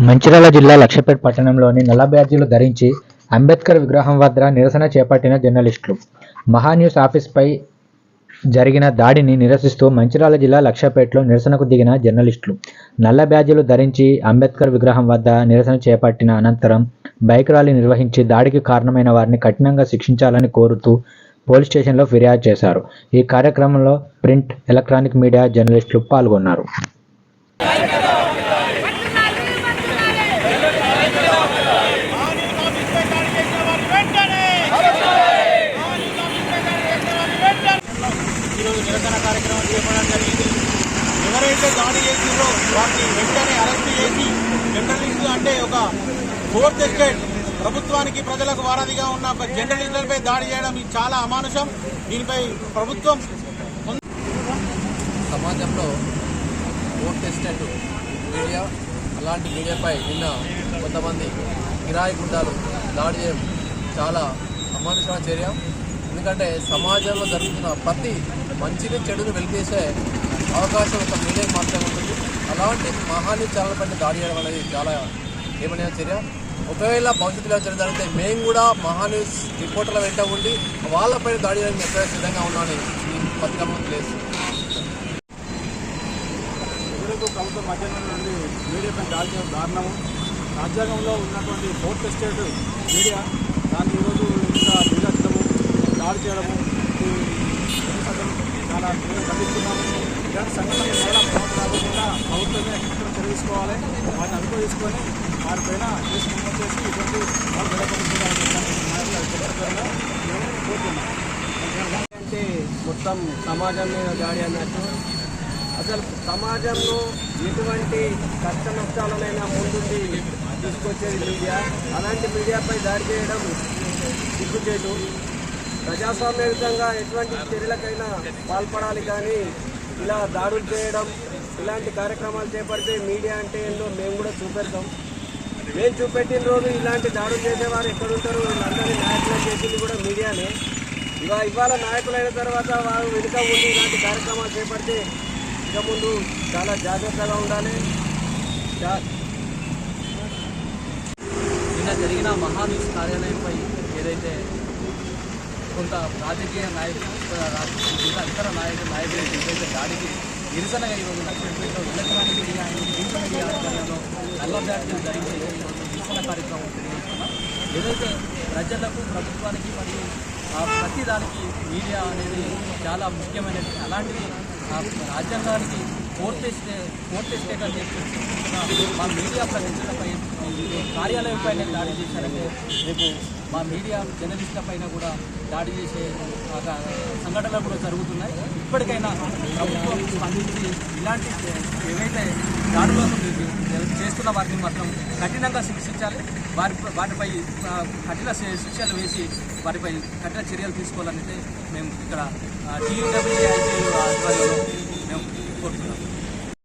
మంచిర్యాల జిల్లా లక్షపేట్ పట్టణంలోని నల్ల బ్యాడ్జీలు ధరించి అంబేద్కర్ విగ్రహం వద్ద నిరసన చేపట్టిన జర్నలిస్టులు. మహాన్యూస్ ఆఫీస్పై జరిగిన దాడిని నిరసిస్తూ మంచిర్యాల జిల్లా లక్షపేటలో నిరసనకు దిగిన జర్నలిస్టులు. నల్ల బ్యాజీలు ధరించి అంబేద్కర్ విగ్రహం వద్ద నిరసన చేపట్టిన అనంతరం బైక్ ర్యాలీ నిర్వహించి దాడికి కారణమైన వారిని కఠినంగా శిక్షించాలని కోరుతూ పోలీస్ స్టేషన్లో ఫిర్యాదు చేశారు. ఈ కార్యక్రమంలో ప్రింట్ ఎలక్ట్రానిక్ మీడియా జర్నలిస్టులు పాల్గొన్నారు. ఈరోజు నిరసన కార్యక్రమం చేపట్టడం జరిగింది. ఎవరైతే దాడి చేసిందో వారిని వెంటనే అరెస్ట్ చేసి జర్నలిస్టు అంటే ఒక ఫోర్త్ ఎస్టేట్ ప్రభుత్వానికి ప్రజలకు వారధిగా ఉన్న ఒక జర్నలిస్టులపై దాడి చేయడం చాలా అమానుషం. దీనిపై ప్రభుత్వం సమాజంలో ఫోర్త్ ఎస్టేట్ మీడియా అలాంటి మీడియాపై నిన్న కొంతమంది కిరాయి గుండాలు దాడి చేయడం చాలా అమానుషమైన చర్య. ఎందుకంటే సమాజంలో జరుగుతున్న ప్రతి మంచిని చెడుని వెలిపేసే అవకాశం ఒక మీడియాకి మాత్రమే ఉంటుంది. అలాంటి మహాని ఛానల్ పైన దాడి చేయడం అనేది చాలా ఏమనే చర్య? ఒకవేళ భవిష్యత్తులో చర్య జరిగితే మేము కూడా మహాన్యూస్ రిపోర్టర్ల వెంట ఉండి వాళ్ళపైన దాడి చేయడానికి ఎక్కడ సిద్ధంగా ఉన్నామని ఈ పథకం లేదు ప్రజలకు ప్రభుత్వం మధ్యాహ్నం నుండి మీడియాపై దాడి చేయడం దారుణము. రాజ్యాంగంలో ఉన్నటువంటి ఫోర్త్ స్టేట్ మీడియా దాన్ని ఈరోజు సంఘటన సంఘటనలు మరలా కాకుండా ప్రభుత్వమే కఠిన తెలుసుకోవాలి వాటిని అనుభవించుకొని వారిపైన కేసు నమోదు చేసి ఇటువంటి వాళ్ళు నిలబడుతున్నారని అంటే మొత్తం సమాజం మీద దాడి అన్నట్టు అసలు సమాజంలో ఎటువంటి కష్ట నష్టాలనైనా ముందుండి తీసుకొచ్చేది మీడియా అలాంటి మీడియాపై దాడి చేయడం సిగ్గుచేటు ప్రజాస్వామ్యయుతంగా ఎటువంటి చర్యలకైనా పాల్పడాలి కానీ ఇలా దాడులు చేయడం ఇలాంటి కార్యక్రమాలు చేపడితే మీడియా అంటే ఏందో మేము కూడా చూపెడతాం. మేము చూపెట్టిన రోజు ఇలాంటి దాడులు చేసేవారు ఎక్కడుంటారు వీళ్ళందరినీ నాయకులు చేసింది కూడా మీడియానే. ఇవా ఇవాళ నాయకులైన తర్వాత వారు వెనుక ఉండి ఇలాంటి కార్యక్రమాలు చేపడితే ఇక ముందు చాలా జాగ్రత్తగా ఉండాలి. జా- నిన్న జరిగిన మహాన్యూస్ కార్యాలయంపై ఏదైతే కొంత రాజకీయ నాయకులు ఇంకా ఇతర నాయకులు నాయకులు చేసే దాడికి నిరసనగా ఈరోజు లక్ష్మీపేటలో electronic media and print media ఆధ్వర్యంలో నల్ల బ్యాడ్జీలు నిరసన కార్యక్రమం తెలియజేస్తున్నాం ఏదైతే ప్రజలకు ప్రభుత్వానికి మరియు ప్రతి దానికి మీడియా అనేది చాలా ముఖ్యమైనది. అలాంటిది రాజ్యాంగానికి కోర్టు ఎస్టే ఫోర్త్ ఎస్టేట్ అని చెప్పి మా మీడియా ప్రతినిధులపై కార్యాలయంపై కార్యాలయం దాడి చేశారంటే రేపు మా మీడియా జర్నలిస్టుల పైన కూడా దాడి చేసే ఒక సంఘటనలు కూడా జరుగుతున్నాయి. ఇప్పటికైనా ప్రభుత్వం స్పందించి ఇలాంటి ఏవైతే దాడులను చేస్తున్న వారిని మాత్రం కఠినంగా శిక్షించాలి. వారి వాటిపై కఠిన శిక్షలు వేసి వారిపై కఠిన చర్యలు తీసుకోవాలని మేము ఇక్కడ టీయూడబ్ల్యూఐసీ ఆధ్వర్యంలో మేము కోరుతున్నాం.